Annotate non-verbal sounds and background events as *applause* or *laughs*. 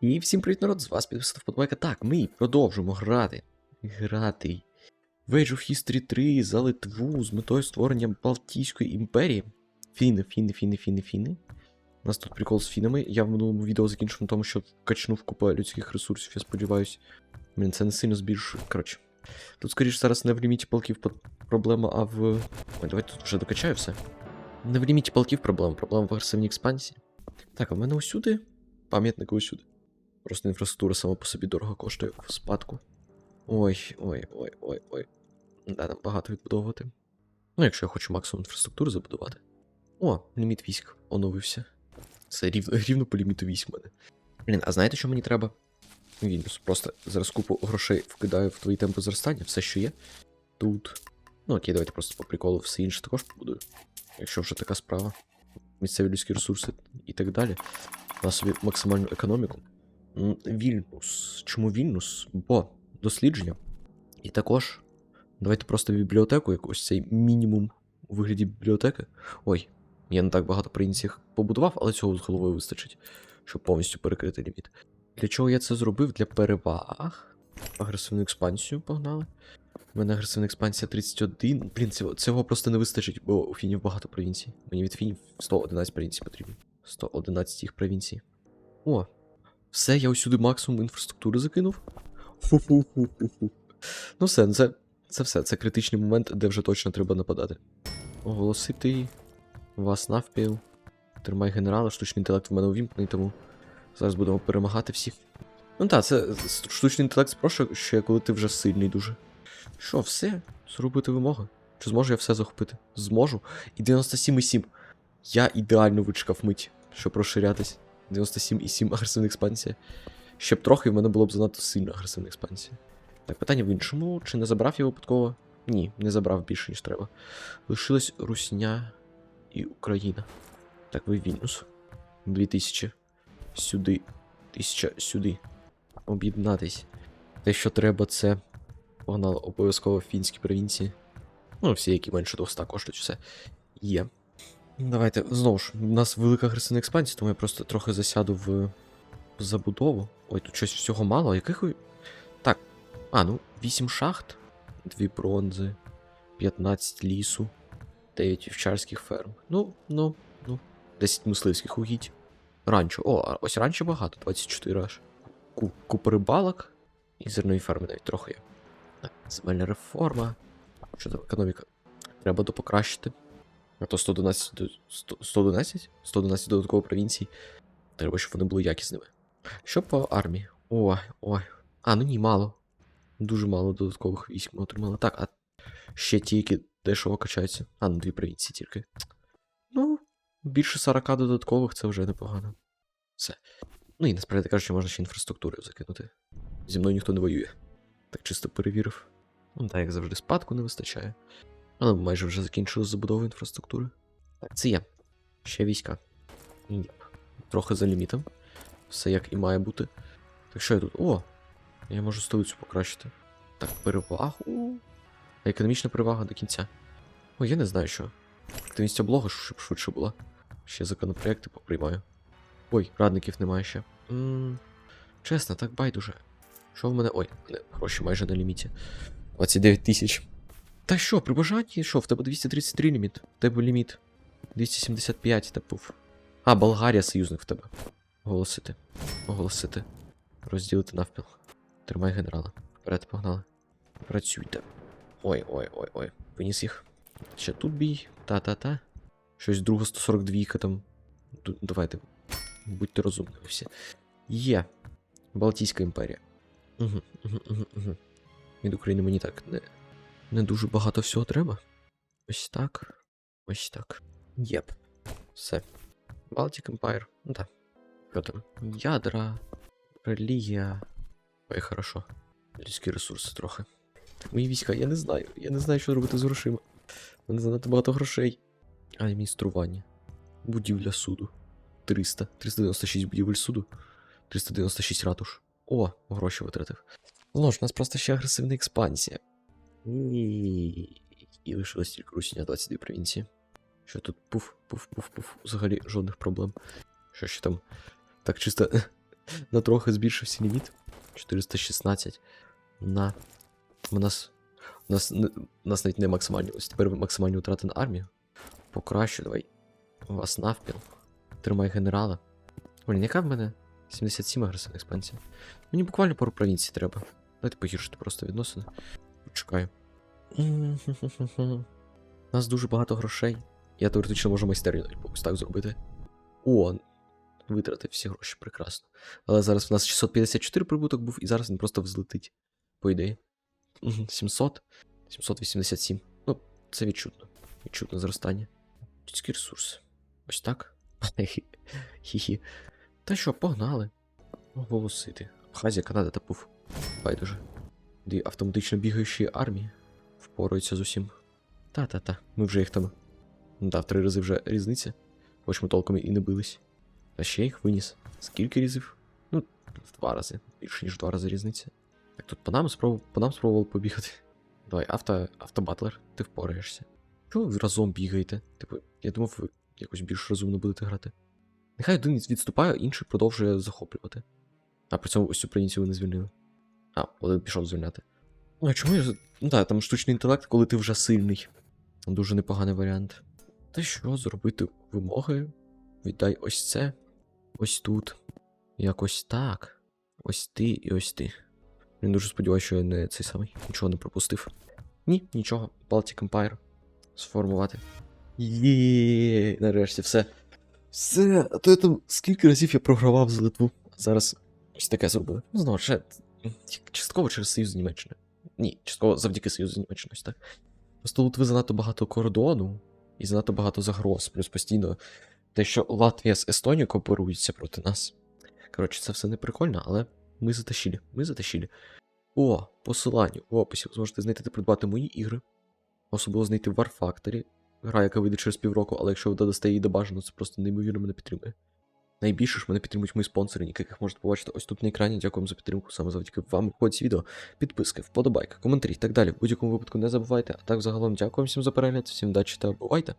І всім привіт, народ, з вас підписав Подбайка. Так, ми продовжуємо грати. Грати. Age of History 3 за Литву з метою створення Балтійської імперії. Фіни, фіни, фіни, фіни, фіни. У нас тут прикол з фінами. Я в минулому відео закінчив на тому, що качнув купу людських ресурсів, я сподіваюся. Блін, це не сильно збільшує. Коротше. Тут, скоріш, зараз не в ліміті полків проблема, а в. Ой, давайте тут вже докачаю все. Не в ліміті полків проблема, проблема в агресивній експансії. Так, а в мене усюди. Пам'ятники усюди. Просто інфраструктура сама по собі дорого коштує в спадку. Ой, ой, ой, ой, ой. Да, там багато відбудовувати. Ну, якщо я хочу максимум інфраструктури забудувати. О, ліміт військ оновився. Це рівно, *laughs* рівно по ліміту військ мене. Блін, а знаєте, що мені треба? Вільнюс. Просто зараз купу грошей вкидаю в твої темпи зростання, все, що є. Тут. Ну окей, давайте просто по приколу все інше також побудую. Якщо вже така справа. Місцеві людські ресурси і так далі. На собі максимальну економіку. М, Вільнюс. Чому Вільнюс? Бо дослідження. І також давайте просто бібліотеку, якусь цей мінімум у вигляді бібліотеки. Ой, я не так багато провінцій побудував, але цього з головою вистачить, щоб повністю перекрити ліміт. Для чого я це зробив? Для переваг. Агресивну експансію погнали. У мене агресивна експансія 31. Блін, цього просто не вистачить, бо у фінів багато провінцій. Мені від фінів 111 провінцій потрібно. 111 їх провінцій. О, все, я усюди максимум інфраструктури закинув. Фу-фу-фу-фу-фу. Ну все, ну це, це все. Це критичний момент, де вже точно треба нападати. Оголосити вас навпіл. Тримай генерала, штучний інтелект в мене увімкнений, тому зараз будемо перемагати всіх. Ну так, це штучний інтелект спрошу, ще коли ти вже сильний дуже. Що, все? Зробити вимоги? Чи зможу я все захопити? Зможу. І 97,7. Я ідеально вичекав мить, щоб розширятись. 97,7 *laughs* агресивна експансія. Ще б трохи в мене було б занадто сильна агресивна експансія. Так, питання в іншому. Чи не забрав я випадково? Ні, не забрав більше, ніж треба. Лишилась Русня і Україна. Так, ви Вільнюс. 2000. Сюди. 1000 сюди. Об'єднатись. Те, що треба, це. Погнали обов'язково фінські провінції. Ну, всі, які менше 200 коштують, все. Є. Давайте, знову ж, у нас велика агресивна експансія, тому я просто трохи засяду в, забудову. Ой, тут щось всього мало. Яких. Так. А, ну, 8 шахт, 2 бронзи, 15 лісу, 9 вівчарських ферм. Ну, ну, ну. 10 мисливських угідь. Ранчо. О, ось ранчо багато, 24 аж. Ку- Купа рибалок. І зерної ферми навіть трохи є. Так, земельна реформа. Що там, економіка? Треба допокращити. А то 111, до- 100 111? 111 додатково провінцій. Треба, щоб вони були якісними. Що по армії? Ой, ой. А, ну ні, мало. Дуже мало додаткових військ ми отримали. Так, а ще ті, які дешево качаються. А, ну дві провінції тільки. Ну, більше 40 додаткових це вже непогано. Все. Ну і насправді кажучи, можна ще інфраструктури закинути. Зі мною ніхто не воює. Так чисто перевірив. Ну, так, як завжди, спадку не вистачає. Але ми майже вже закінчили забудову інфраструктури. Так, це є. Ще війська. Єп. Трохи за лімітом. Все як і має бути. Так що я тут? О! Я можу столицю покращити. Так, перевагу. Економічна перевага до кінця. О, я не знаю що. Активність облога, щоб швидше була. Ще законопроекти поприймаю. Ой, радників немає ще. м чесно, так байдуже. Що в мене. Ой, гроші майже на ліміті. 29 тисяч. Та що, при бажанні, що, в тебе 233 ліміт? В тебе ліміт 275 та був. А, Болгарія союзник в тебе. Оголосити. Оголосити. Розділити навпіл. Тримай генерала. Вперед погнали. Працюйте. Ой, ой, ой, ой. Виніс їх. Ще тут бій. Та-та-та. Щось друга 142 там. Ду- Давайте. Будьте розумні всі. Є. Балтійська імперія. Угу, угу, угу, угу. Від України мені так не, не дуже багато всього треба. Ось так. Ось так. Єп. Все. Baltic Empire. Ну так. Що там? Ядра. Релігія. Ой, хорошо. Людські ресурси трохи. Мої війська, я не знаю. Я не знаю, що робити з грошима. У мене занадто багато грошей. Адміністрування. Будівля суду. 300. 396 будівель суду. 396 ратуш. О, гроші витратив. Ну ж, у нас просто ще агресивна експансія. І, і лишилось тільки Русіня 22 провінції. Що тут пуф, пуф, пуф, пуф. Взагалі жодних проблем. Що ще там? Так чисто *laughs* на трохи збільшився ліміт. 416. На. У нас. У нас, у нас навіть не максимальні. Ось тепер максимальні втрати на армію. Покращу, давай. Вас навпіл. Тримай генерала. Блін, яка в мене? 77 агресивна експансія. Мені буквально пару провінцій треба. Давайте погіршити просто відносини. Почекаю. У нас дуже багато грошей. Я теоретично можу майстерню ось так зробити. О, витратив всі гроші, прекрасно. Але зараз в нас 654 прибуток був, і зараз він просто взлетить. По ідеї. 700. 787. Ну, це відчутно. Відчутне зростання. Людський ресурс. Ось так. *laughs* Хі-хі. Та що, погнали. Оголосити. Хазія, Канада та пуф. Байдуже. Дві автоматично бігаючі армії впораються з усім. Та-та-та, ми вже їх там. Да, три рази вже різниця. Хоч ми толком і не бились. А ще їх виніс. Скільки разів? Ну, в два рази. Більше, ніж в два рази різниця. Так тут по нам, спробу... по нам спробували побігати. Давай, авто... автобатлер, ти впораєшся. Чого ви разом бігаєте? Типу, я думав, ви якось більш розумно будете грати. Нехай один відступає, інший продовжує захоплювати. А при цьому ось українців ви не звільнили. А, один пішов звільняти. Ну, а чому я. Ну так, там штучний інтелект, коли ти вже сильний. Дуже непоганий варіант. Та що, зробити вимоги? Віддай ось це. Ось тут. Якось так. Ось ти і ось ти. Я дуже сподіваюся, що я не цей самий. Нічого не пропустив. Ні, нічого. Baltic Empire. Сформувати. Є, нарешті, все. Все, а то я там скільки разів я програвав за Литву. Зараз ось таке зробили. Ну, знову ще частково через Союз Німеччини. Ні, частково завдяки Союзу Німеччини ось так. Просто Литви занадто багато кордону і занадто багато загроз, плюс постійно те, що Латвія з Естонією кооперуються проти нас. Коротше, це все не прикольно, але ми затащили. Ми затащили. О, посилання в описі. Ви зможете знайти та придбати мої ігри. Особливо знайти War Factory. Гра, яка вийде через півроку, але якщо ви додасте її до бажаного, це просто неймовірно мене підтримує. Найбільше ж мене підтримують мої спонсори, яких можете побачити ось тут на екрані. Дякуємо за підтримку. Саме завдяки вам виходить відео. Підписки, вподобайки, коментарі і так далі. В будь-якому випадку не забувайте. А так загалом дякуємо всім за перегляд, всім вдачі та бувайте!